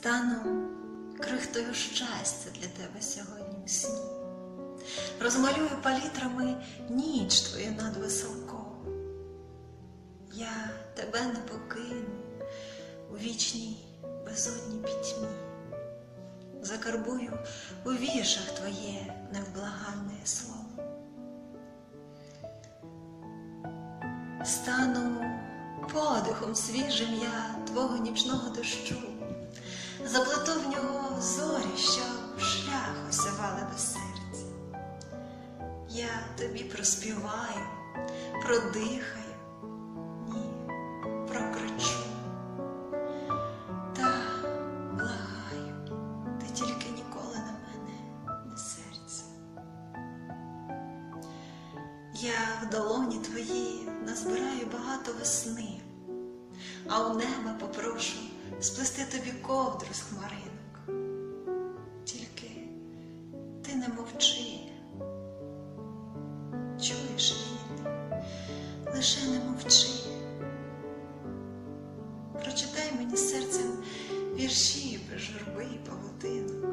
Стану крихтою щастя для тебе сьогодні в сні. Розмалюю палітрами ніч твою над високом. Я тебе не покину у вічній безодній пітьмі. Закарбую у віршах твоє невблаганне слово. Стану подихом свіжим я твого нічного дощу, заплету в нього зорі, що шлях осявали до серця. Я тобі проспіваю, продихаю, хмаринок. Тільки ти не мовчи. Чуєш він, лише не мовчи. Прочитай мені серцем вірші без журби і павутинок.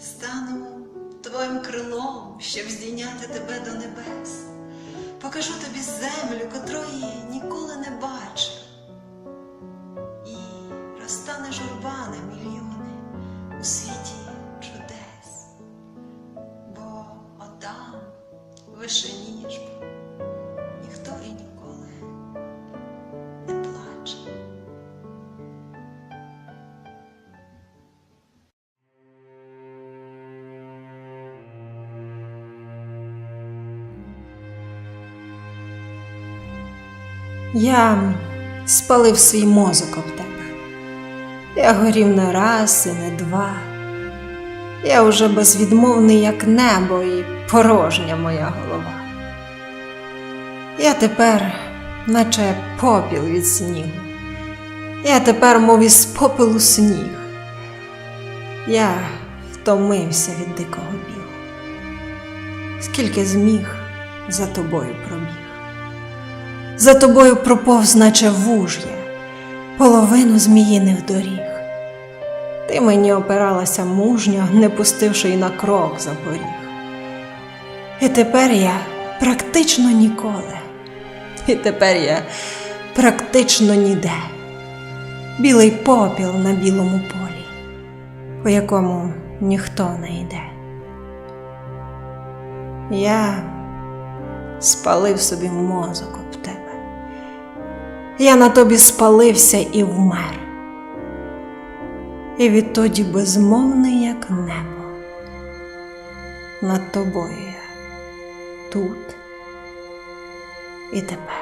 Стану твоїм крилом, щоб здійняти тебе до небес. Покажу тобі землю, котрої ніколи не бачив. В вишині ж ніхто і ніколи не плаче. Я спалив свій мозок об тебе. Я горів не раз і не два. Я уже безвідмовний, як небо, і порожня моя голова. Я тепер, наче попіл від снігу. Я тепер, мов із попелу сніг. Я втомився від дикого бігу. Скільки зміг за тобою пробіг. За тобою проповз, наче вуж'я, половину зміїних доріг. Ти мені опиралася мужньо, не пустивши й на крок за поріг. І тепер я практично ніколи. І тепер я практично ніде. Білий попіл на білому полі, по якому ніхто не йде. Я спалив собі мозок об тебе. Я на тобі спалився і вмер. І відтоді безмовний, як небо. Над тобою я тут і тепер.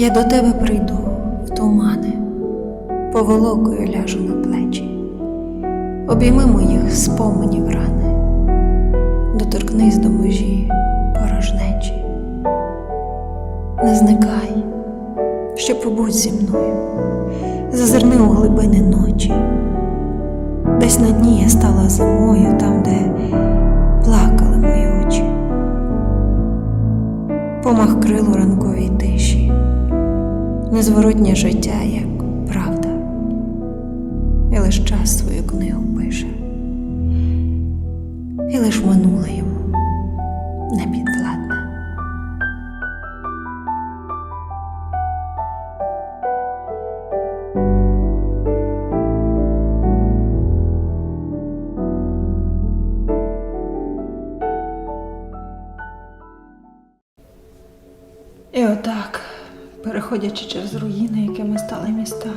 Я до тебе прийду в тумани, поволокою ляжу на плечі, обійми моїх споменів рани, доторкнись до межі порожнечі. Не зникай, що побудь зі мною, зазирни у глибини ночі. Десь на дні я стала зимою, там, де плакали мої очі. Помах крил у ранковій тиші, незворотнє життя, як правда, і лиш час свою книгу пише, і лиш минуле йому не І переходячи через руїни, якими стали міста,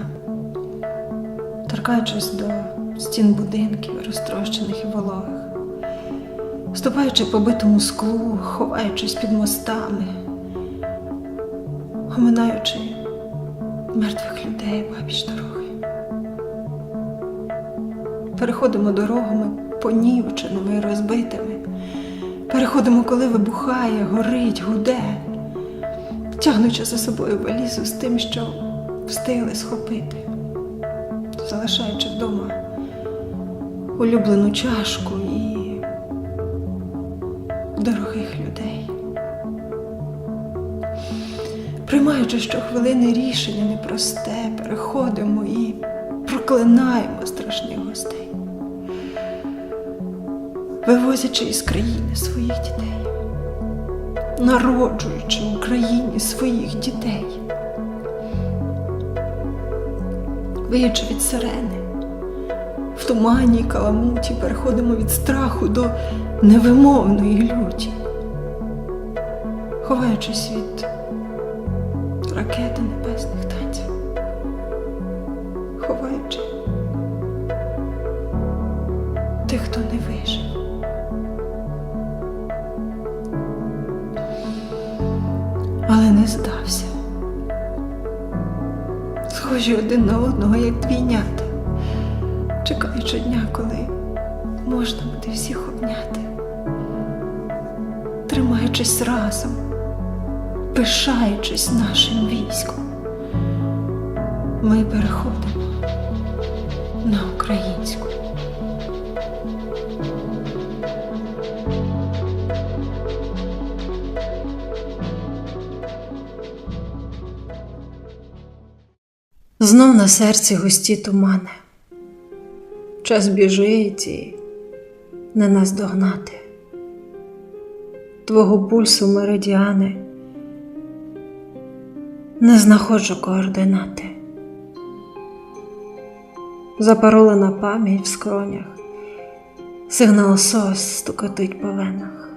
торкаючись до стін будинків, розтрощених і вологих, ступаючи по битому склу, ховаючись під мостами, оминаючи мертвих людей бабіч дороги. Переходимо дорогами понівченими і розбитими. Переходимо, коли вибухає, горить, гуде, тягнучи за собою валізу з тим, що встигли схопити, залишаючи вдома улюблену чашку і дорогих людей. Приймаючи щохвилини рішення непросте, переходимо і проклинаємо страшних гостей вивозячи із країни своїх дітей, народжуючи в Україні своїх дітей, виючи від сирени, в тумані і каламуті переходимо від страху до невимовної люті, ховаючись від ракети небесних танців, Схожі один на одного, як двійнята, чекаючи дня, коли можна буде всіх обняти, тримаючись разом, пишаючись нашим військом, ми переходимо на серці густі тумани. Час біжить і не наздогнати. Твого пульсу меридіани не знаходжу координати. Запаролена пам'ять в скронях, сигнал сос стукотить по венах.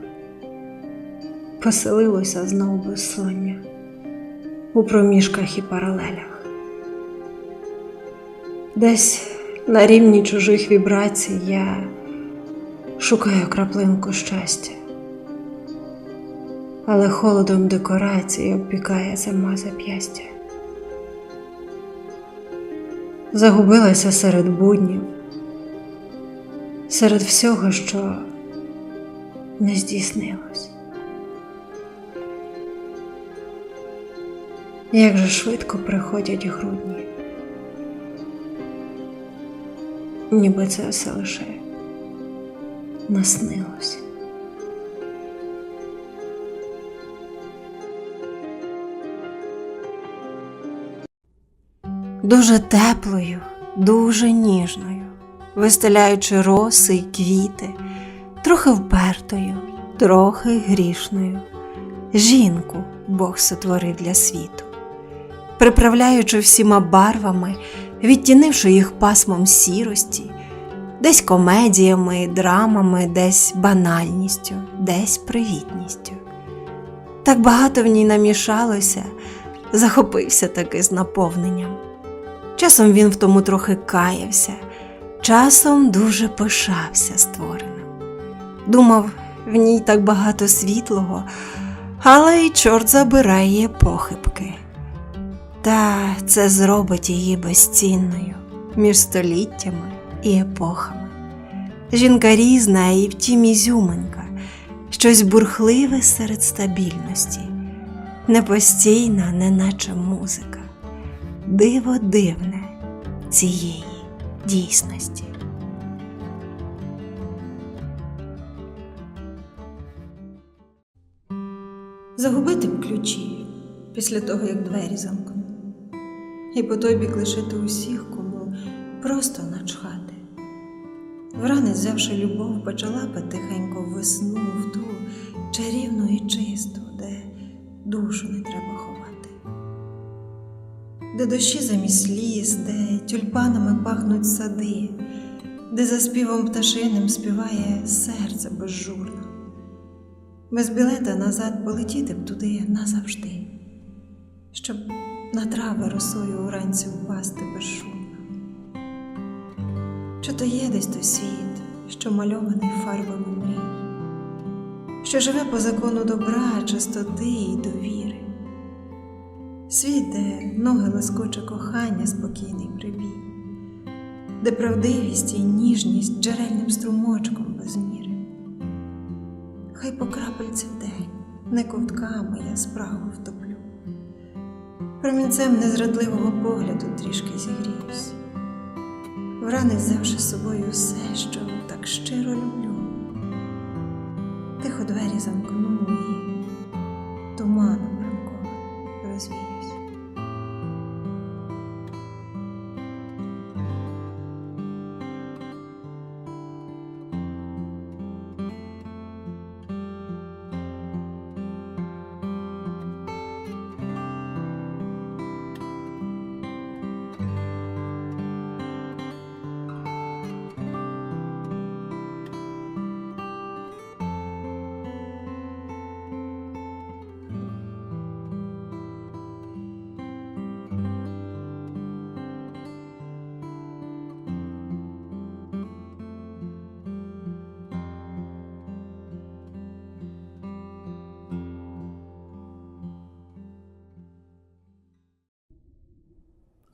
Поселилося знов безсоння у проміжках і паралелях. Десь на рівні чужих вібрацій я шукаю краплинку щастя, але холодом декорації обпікає зима зап'ястя. Загубилася серед буднів, серед всього, що не здійснилось. Як же швидко приходять грудні. Ніби це все лише наснилось. Дуже теплою, дуже ніжною, вистеляючи роси й квіти, трохи впертою, трохи грішною. Жінку Бог сотворив для світу, приправляючи всіма барвами відтінивши їх пасмом сірості, десь комедіями, драмами, десь банальністю, десь привітністю. Так багато в ній намішалося, захопився таки з наповненням. Часом він в тому трохи каявся, часом дуже пишався створеним. Думав, в ній так багато світлого, але й чорт забирає похибки. Та це зробить її безцінною між століттями і епохами. Жінка різна і втім ізюминка, щось бурхливе серед стабільності, непостійна, неначе музика, диво дивне цієї дійсності. Загубити б ключі після того, як двері замкну і по той бік лишити усіх, кому просто начхати. Вранець, взявши любов, почала потихеньку весну в ту чарівну і чисту, де душу не треба ховати, де дощі замість ліс, де тюльпанами пахнуть сади, де за співом пташиним співає серце безжурно. Без білета назад полетіти б туди назавжди, щоб на трави росою уранці впасти безшумно. Чи то є десь той світ, що мальований фарбами мрій, що живе по закону добра, чистоти і довіри. Світ, де ноги лискоче кохання, спокійний прибій, де правдивість і ніжність джерельним струмочком без міри. Хай по крапельці день, не ковтками я спрагу втоплю. Промінцем незрадливого погляду трішки зігріюсь. Врани взявши собою все, що так щиро люблю. Тихо двері замкну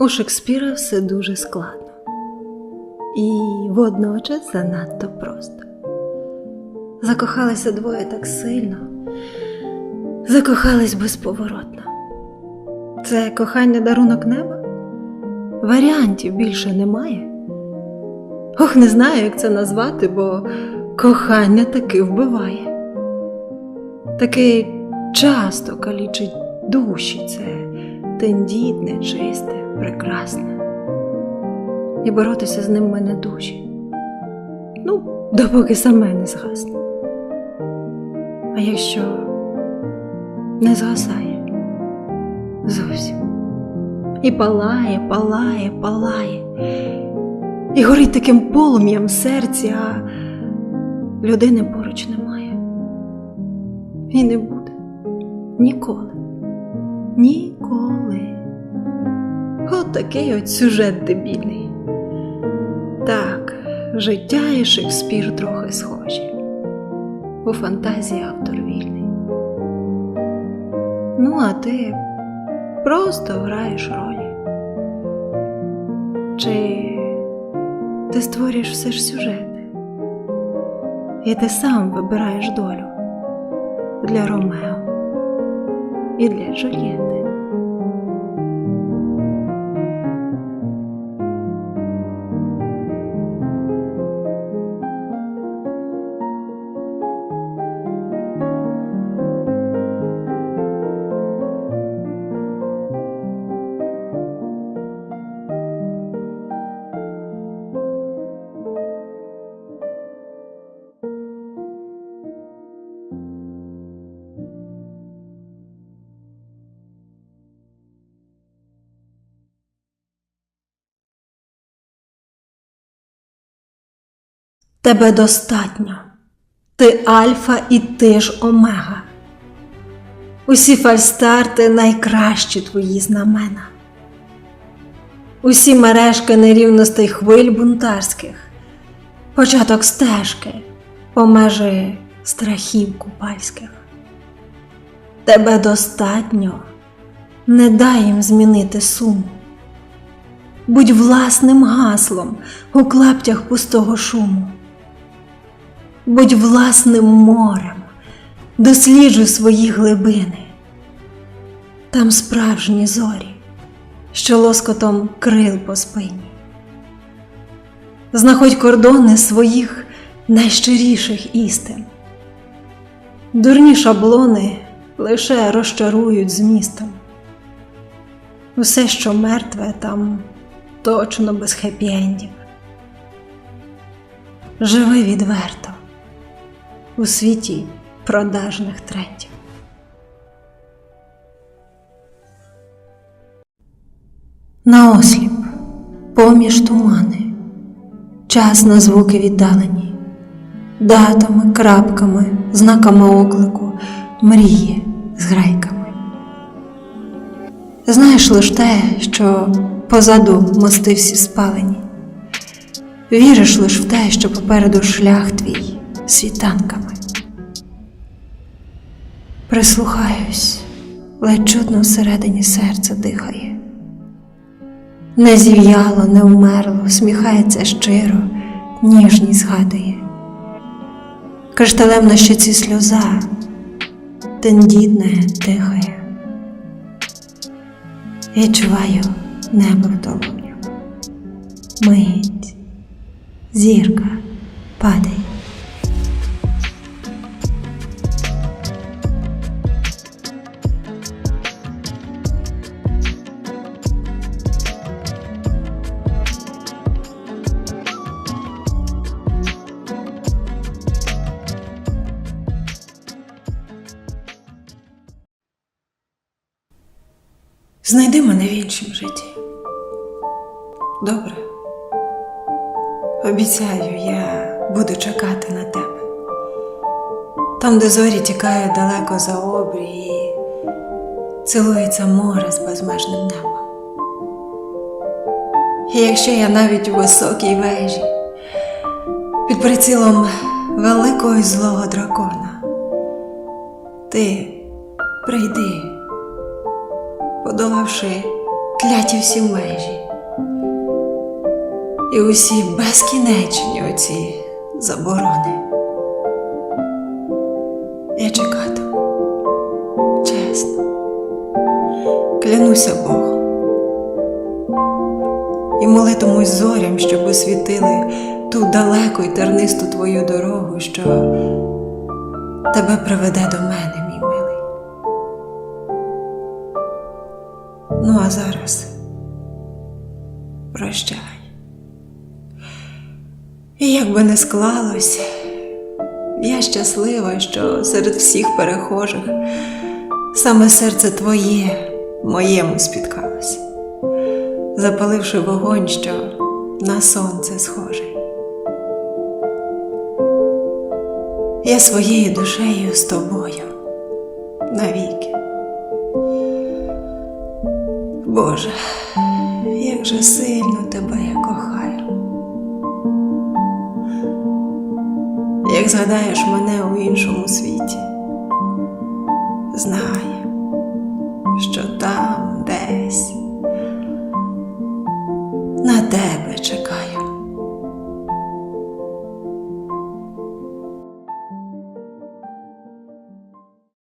У Шекспіра все дуже складно і водночас занадто просто. Закохалися двоє так сильно, закохались безповоротно. Це кохання дарунок неба? Варіантів більше немає. Ох, не знаю, як це назвати, бо кохання таки вбиває. Таки часто калічить душі це тендітне, чисте, прекрасне. І боротися з ним мене душі. Ну, допоки саме не згасне. А якщо не згасає зовсім. І палає, палає, палає, і горить таким полум'ям серці, а людини поруч немає. І не буде ніколи. Ніколи. От такий от сюжет дебільний. Так, життя і Шекспір трохи схожі. У фантазії автор вільний. Ну, а ти просто граєш ролі. Чи ти створюєш все ж сюжети? І ти сам вибираєш долю для Ромео і для Джульєти. Тебе достатньо. Ти альфа і ти ж омега. Усі фальстарти найкращі твої знамена. Усі мережки нерівностей хвиль бунтарських, початок стежки по межі страхів купальських. Тебе достатньо, не дай їм змінити суму. Будь власним гаслом у клаптях пустого шуму. Будь власним морем, досліджуй свої глибини. Там справжні зорі, що лоскотом крил по спині. Знаходь кордони своїх найщиріших істин. Дурні шаблони лише розчарують змістом. Усе, що мертве, там точно без хеппі-ендів. Живи відверто у світі продажних трендів. Наосліп, поміж тумани, час на звуки віддалені, датами, крапками, знаками оклику, мрії з грайками. Знаєш лиш те, що позаду мости всі спалені. Віриш лиш в те, що попереду шлях твій світанками. Прислухаюсь, ледь чутно всередині серце дихає. Не зів'яло, не вмерло, всміхається щиро, ніжність згадує. Кришталем на щоці сльоза, тендітне дихає. Відчуваю небо в долоню. Мить, зірка падає. Знайди мене в іншому житті. Добре. Обіцяю, я буду чекати на тебе. Там, де зорі тікають далеко за обрій, і цілується море з безмежним небом. І якщо я навіть у високій вежі, під прицілом великого і злого дракона, ти прийди подолавши кляті всі межі. І усі безкінечні оці заборони. Я чекатиму, чесно, клянуся Богом. І молитимусь зорям, щоб освітили ту далеку й тернисту твою дорогу, що тебе приведе до мене, Ну, а зараз прощай. І як би не склалось, я щаслива, що серед всіх перехожих саме серце твоє моєму спіткалось, запаливши вогонь, що на сонце схожий. Я своєю душею з тобою навіки. Боже, як же сильно тебе я кохаю. Як згадаєш мене у іншому світі, знай,